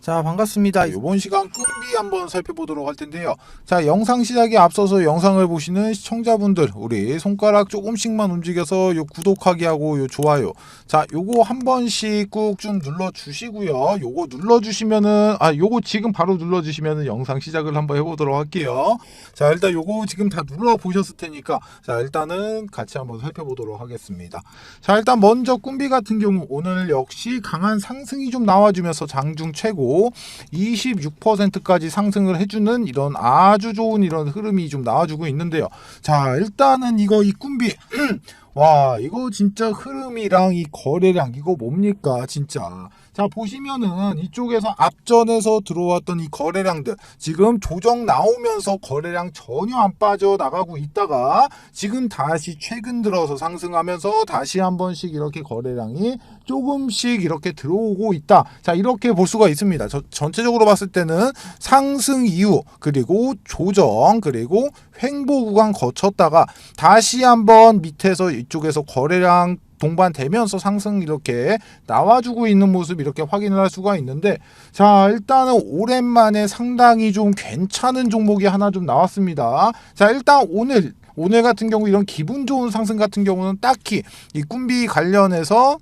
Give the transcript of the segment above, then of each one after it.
자 반갑습니다. 이번 시간 꿈비 한번 살펴보도록 할 텐데요. 자 영상 시작에 앞서서 영상을 보시는 시청자분들 우리 손가락 조금씩만 움직여서 요 구독하기 하고 요 좋아요. 자 요거 한 번씩 꾹 좀 눌러 주시고요. 요거 눌러 주시면은 아 요거 지금 바로 눌러 주시면은 영상 시작을 한번 해보도록 할게요. 자 일단 요거 지금 다 눌러 보셨을 테니까 자 일단은 같이 한번 살펴보도록 하겠습니다. 자 일단 먼저 꿈비 같은 경우 오늘 역시 강한 상승이 좀 나와주면서 장중 최고 26%까지 상승을 해주는 이런 아주 좋은 이런 흐름이 좀 나와주고 있는데요. 자 일단은 이거 이 꿈비 와 이거 진짜 흐름이랑 이 거래량 이거 뭡니까 진짜 자 보시면은 이쪽에서 앞전에서 들어왔던 이 거래량들 지금 조정 나오면서 거래량 전혀 안 빠져 나가고 있다가 지금 다시 최근 들어서 상승하면서 다시 한 번씩 이렇게 거래량이 조금씩 이렇게 들어오고 있다. 자 이렇게 볼 수가 있습니다. 저, 전체적으로 봤을 때는 상승 이후 그리고 조정 그리고 횡보 구간 거쳤다가 다시 한번 밑에서 이쪽에서 거래량 동반되면서 상승 이렇게 나와주고 있는 모습 이렇게 확인을 할 수가 있는데 자 일단은 오랜만에 상당히 좀 괜찮은 종목이 하나 좀 나왔습니다. 자 일단 오늘 오늘 같은 경우 이런 기분 좋은 상승 같은 경우는 딱히 이 꿈비 관련해서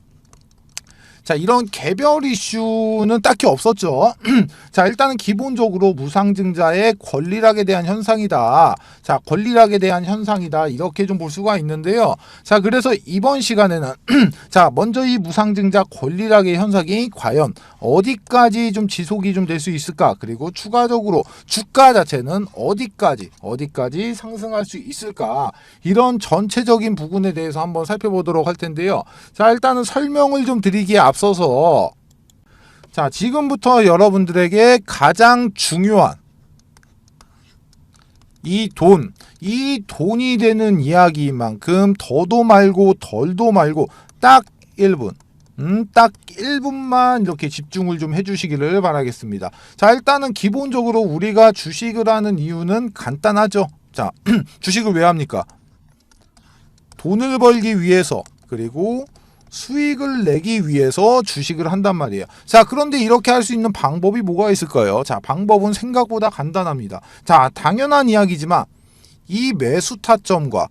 자 이런 개별 이슈는 딱히 없었죠. 자 일단은 기본적으로 무상증자의 권리락에 대한 현상이다. 자 권리락에 대한 현상이다. 이렇게 좀 볼 수가 있는데요. 자 그래서 이번 시간에는 자 먼저 이 무상증자 권리락의 현상이 과연 어디까지 좀 지속이 좀 될 수 있을까? 그리고 추가적으로 주가 자체는 어디까지 어디까지 상승할 수 있을까? 이런 전체적인 부분에 대해서 한번 살펴보도록 할 텐데요. 자 일단은 설명을 좀 드리기에 앞서 서 자 지금부터 여러분들에게 가장 중요한 이 돈, 이 돈이 되는 이야기만큼 더도 말고 덜도 말고 딱 1분. 음, 딱 1분만 이렇게 집중을 좀 해주시기를 바라겠습니다. 자, 일단은 기본적으로 우리가 주식을 하는 이유는 간단하죠. 자, 주식을 왜 합니까? 돈을 벌기 위해서, 그리고 수익을 내기 위해서 주식을 한단 말이에요. 자, 그런데 이렇게 할 수 있는 방법이 뭐가 있을까요? 자, 방법은 생각보다 간단합니다. 자, 당연한 이야기지만 이 매수 타점과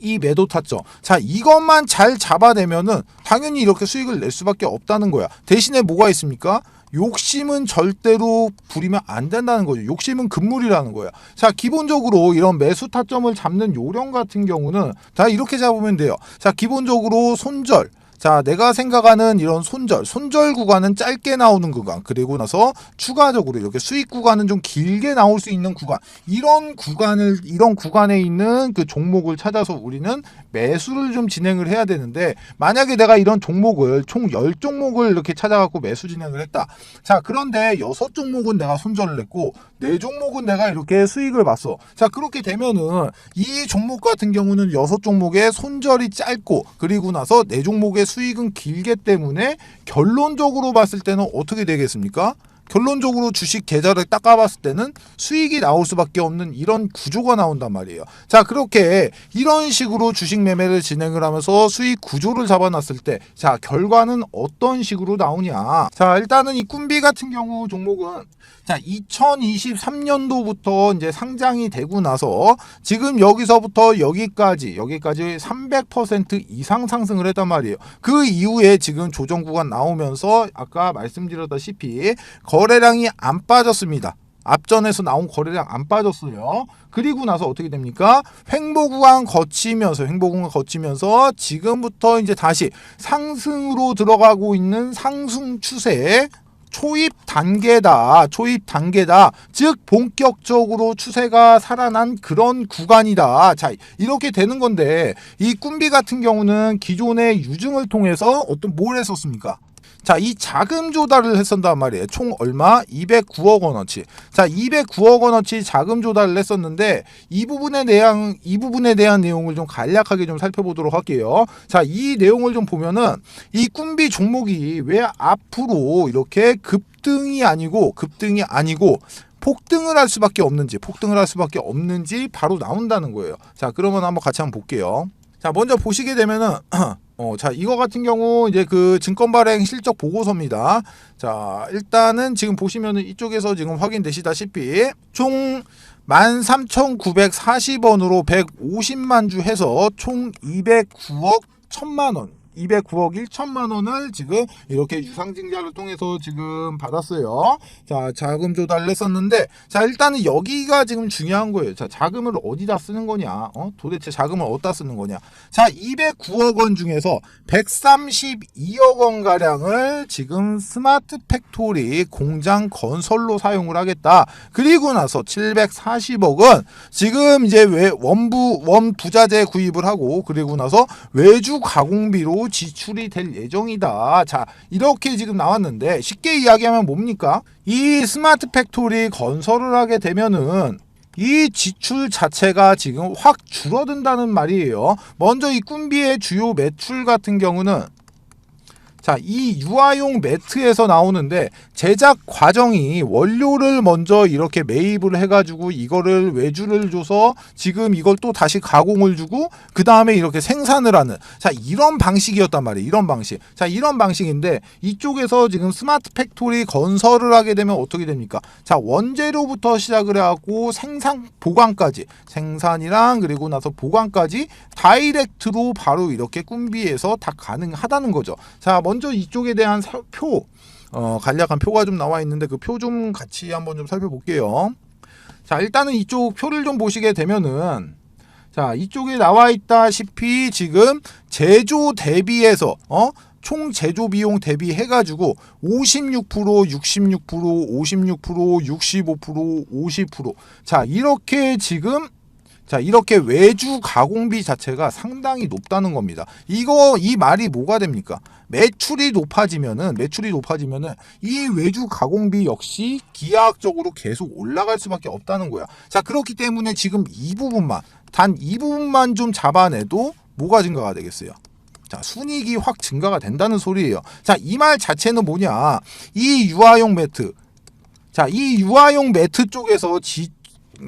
이 매도 타점. 자, 이것만 잘 잡아내면은 당연히 이렇게 수익을 낼 수밖에 없다는 거야. 대신에 뭐가 있습니까? 욕심은 절대로 부리면 안 된다는 거죠. 욕심은 금물이라는 거야. 자, 기본적으로 이런 매수 타점을 잡는 요령 같은 경우는 다 이렇게 잡으면 돼요. 자, 기본적으로 손절. 자, 내가 생각하는 이런 손절, 손절 구간은 짧게 나오는 구간, 그리고 나서 추가적으로 이렇게 수익 구간은 좀 길게 나올 수 있는 구간, 이런 구간을, 이런 구간에 있는 그 종목을 찾아서 우리는 매수를 좀 진행을 해야 되는데, 만약에 내가 이런 종목을 총 10종목을 이렇게 찾아갖고 매수 진행을 했다. 자, 그런데 6종목은 내가 손절을 했고, 4종목은 내가 이렇게 수익을 봤어. 자, 그렇게 되면은 이 종목 같은 경우는 6종목의 손절이 짧고, 그리고 나서 4종목의 수익은 길기 때문에 결론적으로 봤을 때는 어떻게 되겠습니까? 결론적으로 주식 계좌를 닦아봤을 때는 수익이 나올 수밖에 없는 이런 구조가 나온단 말이에요. 자, 그렇게 이런 식으로 주식 매매를 진행을 하면서 수익 구조를 잡아놨을 때, 자, 결과는 어떤 식으로 나오냐. 자, 일단은 이 꿈비 같은 경우 종목은 자, 2023년도부터 이제 상장이 되고 나서 지금 여기서부터 여기까지, 여기까지 300% 이상 상승을 했단 말이에요. 그 이후에 지금 조정 구간 나오면서 아까 말씀드렸다시피 거래량이 안 빠졌습니다. 앞전에서 나온 거래량 안 빠졌어요. 그리고 나서 어떻게 됩니까? 횡보 구간 거치면서 횡보 구간 거치면서 지금부터 이제 다시 상승으로 들어가고 있는 상승 추세 초입 단계다. 초입 단계다. 즉 본격적으로 추세가 살아난 그런 구간이다. 자, 이렇게 되는 건데 이 꿈비 같은 경우는 기존의 유증을 통해서 어떤 뭘 했었습니까? 자, 이 자금 조달을 했었단 말이에요. 총 얼마? 209억 원어치. 자, 209억 원어치 자금 조달을 했었는데 이 부분에 대한 이 부분에 대한 내용을 좀 간략하게 좀 살펴보도록 할게요. 자, 이 내용을 좀 보면은 이 꿈비 종목이 왜 앞으로 이렇게 급등이 아니고 급등이 아니고 폭등을 할 수밖에 없는지 폭등을 할 수밖에 없는지 바로 나온다는 거예요. 자, 그러면 한번 같이 한번 볼게요. 자, 먼저 보시게 되면은 어, 자, 이거 같은 경우 이제 그 증권 발행 실적 보고서입니다. 자, 일단은 지금 보시면은 이쪽에서 지금 확인되시다시피 총 13,940원으로 150만 주 해서 총 209억 1천만 원. 209억 1천만 원을 지금 이렇게 유상증자를 통해서 지금 받았어요. 자, 자금 조달을 했었는데, 자, 일단은 여기가 지금 중요한 거예요. 자, 자금을 어디다 쓰는 거냐? 어? 도대체 자금을 어디다 쓰는 거냐? 자, 209억 원 중에서 132억 원 가량을 지금 스마트 팩토리 공장 건설로 사용을 하겠다. 그리고 나서 740억은 지금 이제 외 원부 원 부자재 구입을 하고 그리고 나서 외주 가공비로 지출이 될 예정이다. 자, 이렇게 지금 나왔는데 쉽게 이야기하면 뭡니까? 이 스마트 팩토리 건설을 하게 되면은 이 지출 자체가 지금 확 줄어든다는 말이에요. 먼저 이 꿈비의 주요 매출 같은 경우는 자, 이 유아용 매트에서 나오는데 제작 과정이 원료를 먼저 이렇게 매입을 해가지고 이거를 외주를 줘서 지금 이걸 또 다시 가공을 주고 그 다음에 이렇게 생산을 하는 자 이런 방식이었단 말이에요. 이런 방식. 자 이런 방식인데 이쪽에서 지금 스마트 팩토리 건설을 하게 되면 어떻게 됩니까? 자 원재료부터 시작을 해갖고 생산 보관까지 생산이랑 그리고 나서 보관까지 다이렉트로 바로 이렇게 꿈비에서 다 가능하다는 거죠. 자 먼저 이쪽에 대한 사- 표 어, 간략한 표가 좀 나와 있는데 그 표 좀 같이 한번 좀 살펴볼게요. 자 일단은 이쪽 표를 좀 보시게 되면은 자 이쪽에 나와 있다시피 지금 제조 대비해서 어? 총 제조 비용 대비해 가지고 56%, 66%, 56%, 65%, 50%. 자, 이렇게 지금 자, 이렇게 외주 가공비 자체가 상당히 높다는 겁니다. 이거 이 말이 뭐가 됩니까? 매출이 높아지면은 매출이 높아지면은 이 외주 가공비 역시 기하학적으로 계속 올라갈 수밖에 없다는 거야. 자, 그렇기 때문에 지금 이 부분만 단 이 부분만 좀 잡아내도 뭐가 증가가 되겠어요? 자, 순이익이 확 증가가 된다는 소리예요. 자, 이 말 자체는 뭐냐? 이 유아용 매트. 자, 이 유아용 매트 쪽에서 지,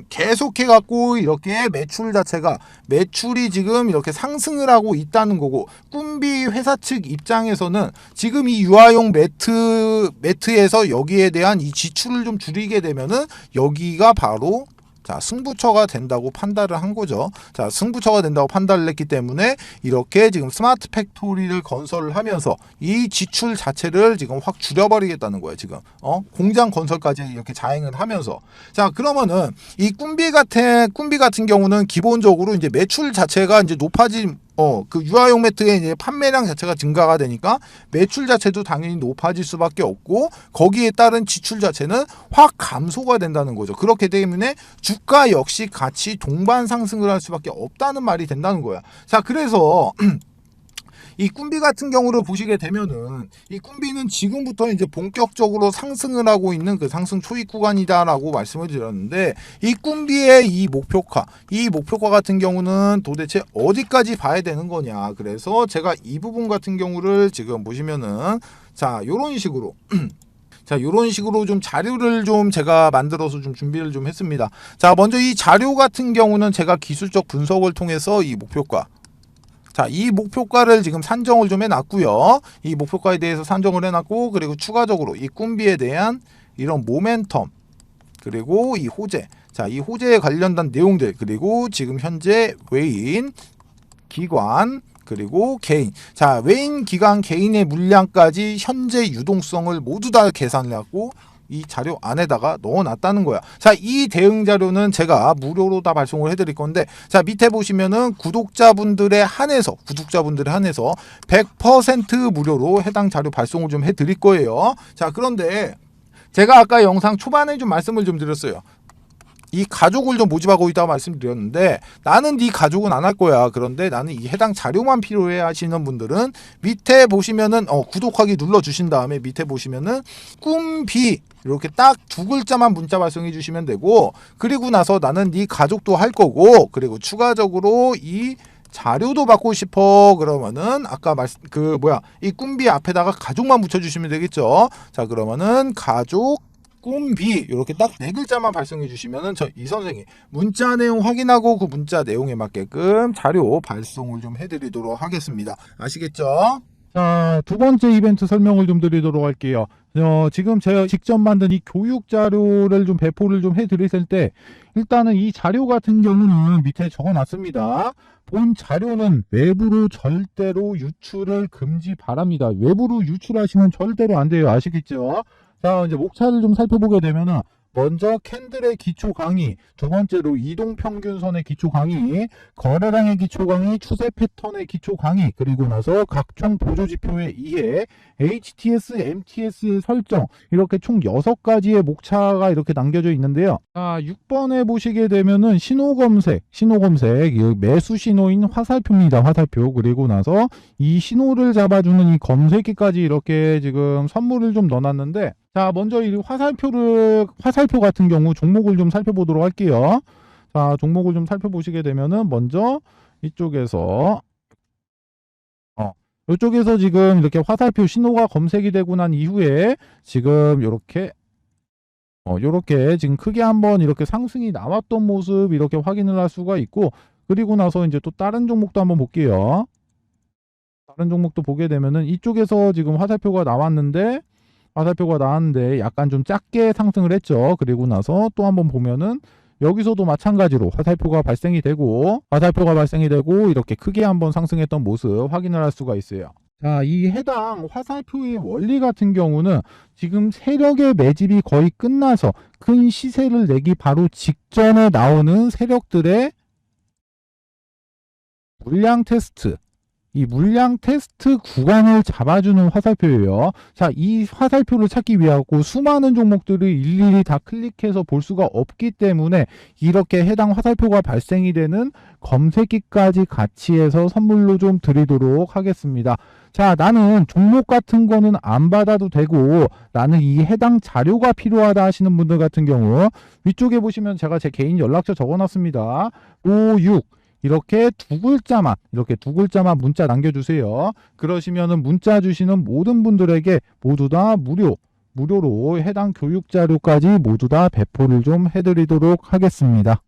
계속해 갖고 이렇게 매출 자체가 매출이 지금 이렇게 상승을 하고 있다는 거고 꿈비 회사 측 입장에서는 지금 이 유아용 매트 매트에서 여기에 대한 이 지출을 좀 줄이게 되면은 여기가 바로 자, 승부처가 된다고 판단을 한 거죠. 자, 승부처가 된다고 판단을 했기 때문에 이렇게 지금 스마트 팩토리를 건설을 하면서 이 지출 자체를 지금 확 줄여버리겠다는 거예요, 지금. 어? 공장 건설까지 이렇게 자행을 하면서. 자, 그러면은 이 꿈비 같은, 꿈비 같은 경우는 기본적으로 이제 매출 자체가 이제 높아진 어, 그 유아용 매트의 이제 판매량 자체가 증가가 되니까 매출 자체도 당연히 높아질 수밖에 없고 거기에 따른 지출 자체는 확 감소가 된다는 거죠. 그렇기 때문에 주가 역시 같이 동반 상승을 할 수밖에 없다는 말이 된다는 거야. 자, 그래서 이 꿈비 같은 경우를 보시게 되면은 이 꿈비는 지금부터 이제 본격적으로 상승을 하고 있는 그 상승 초입 구간이다라고 말씀을 드렸는데 이 꿈비의 이 목표가 이 목표가 같은 경우는 도대체 어디까지 봐야 되는 거냐 그래서 제가 이 부분 같은 경우를 지금 보시면은 자 요런 식으로 자, 요런 식으로 좀 자료를 좀 제가 만들어서 좀 준비를 좀 했습니다. 자, 먼저 이 자료 같은 경우는 제가 기술적 분석을 통해서 이 목표가 자, 이 목표가를 지금 산정을 좀 해놨고요. 이 목표가에 대해서 산정을 해놨고, 그리고 추가적으로 이 꿈비에 대한 이런 모멘텀, 그리고 이 호재, 자, 이 호재에 관련된 내용들, 그리고 지금 현재 외인, 기관, 그리고 개인. 자, 외인, 기관, 개인의 물량까지 현재 유동성을 모두 다 계산을 하고 이 자료 안에다가 넣어놨다는 거야. 자, 이 대응 자료는 제가 무료로 다 발송을 해드릴 건데, 자, 밑에 보시면은 구독자분들에 한해서, 구독자분들에 한해서 100% 무료로 해당 자료 발송을 좀 해드릴 거예요. 자, 그런데 제가 아까 영상 초반에 좀 말씀을 좀 드렸어요. 이 가족을 좀 모집하고 있다고 말씀드렸는데 나는 네 가족은 안 할 거야. 그런데 나는 이 해당 자료만 필요해 하시는 분들은 밑에 보시면은 어, 구독하기 눌러 주신 다음에 밑에 보시면은 꿈비 이렇게 딱 두 글자만 문자 발송해 주시면 되고 그리고 나서 나는 네 가족도 할 거고 그리고 추가적으로 이 자료도 받고 싶어 그러면은 아까 말씀 그 뭐야 이 꿈비 앞에다가 가족만 붙여 주시면 되겠죠. 자 그러면은 가족 꿈비 이렇게 딱 네 글자만 발송해 주시면은 저 이 선생이 문자 내용 확인하고 그 문자 내용에 맞게끔 자료 발송을 좀 해드리도록 하겠습니다. 아시겠죠? 자, 두 번째 이벤트 설명을 좀 드리도록 할게요. 어, 지금 제가 직접 만든 이 교육 자료를 좀 배포를 좀 해드렸을 때, 일단은 이 자료 같은 경우는 밑에 적어 놨습니다. 본 자료는 외부로 절대로 유출을 금지 바랍니다. 외부로 유출하시면 절대로 안 돼요. 아시겠죠? 자, 이제 목차를 좀 살펴보게 되면은, 먼저 캔들의 기초 강의, 두 번째로 이동 평균선의 기초 강의, 거래량의 기초 강의, 추세 패턴의 기초 강의, 그리고 나서 각종 보조 지표의 이해, HTS, MTS의 설정, 이렇게 총 6가지의 목차가 이렇게 남겨져 있는데요. 자, 6번에 보시게 되면은 신호 검색, 신호 검색, 이 매수 신호인 화살표입니다. 화살표. 그리고 나서 이 신호를 잡아주는 이 검색기까지 이렇게 지금 선물을 좀 넣어놨는데, 자, 먼저 이 화살표를, 화살표 같은 경우 종목을 좀 살펴보도록 할게요. 자, 종목을 좀 살펴보시게 되면은 먼저 이쪽에서 어, 이쪽에서 지금 이렇게 화살표 신호가 검색이 되고 난 이후에 지금 이렇게 어, 요렇게 지금 크게 한번 이렇게 상승이 나왔던 모습 이렇게 확인을 할 수가 있고 그리고 나서 이제 또 다른 종목도 한번 볼게요. 다른 종목도 보게 되면은 이쪽에서 지금 화살표가 나왔는데 화살표가 나왔는데 약간 좀 작게 상승을 했죠. 그리고 나서 또 한번 보면은 여기서도 마찬가지로 화살표가 발생이 되고 화살표가 발생이 되고 이렇게 크게 한번 상승했던 모습 확인을 할 수가 있어요. 자, 이 해당 화살표의 원리 같은 경우는 지금 세력의 매집이 거의 끝나서 큰 시세를 내기 바로 직전에 나오는 세력들의 물량 테스트 이 물량 테스트 구간을 잡아주는 화살표예요. 자, 이 화살표를 찾기 위하고 수많은 종목들을 일일이 다 클릭해서 볼 수가 없기 때문에 이렇게 해당 화살표가 발생이 되는 검색기까지 같이 해서 선물로 좀 드리도록 하겠습니다. 자, 나는 종목 같은 거는 안 받아도 되고 나는 이 해당 자료가 필요하다 하시는 분들 같은 경우 위쪽에 보시면 제가 제 개인 연락처 적어놨습니다. 56 이렇게 두 글자만 이렇게 두 글자만 문자 남겨주세요. 그러시면은 문자 주시는 모든 분들에게 모두 다 무료 무료로 해당 교육 자료까지 모두 다 배포를 좀 해드리도록 하겠습니다.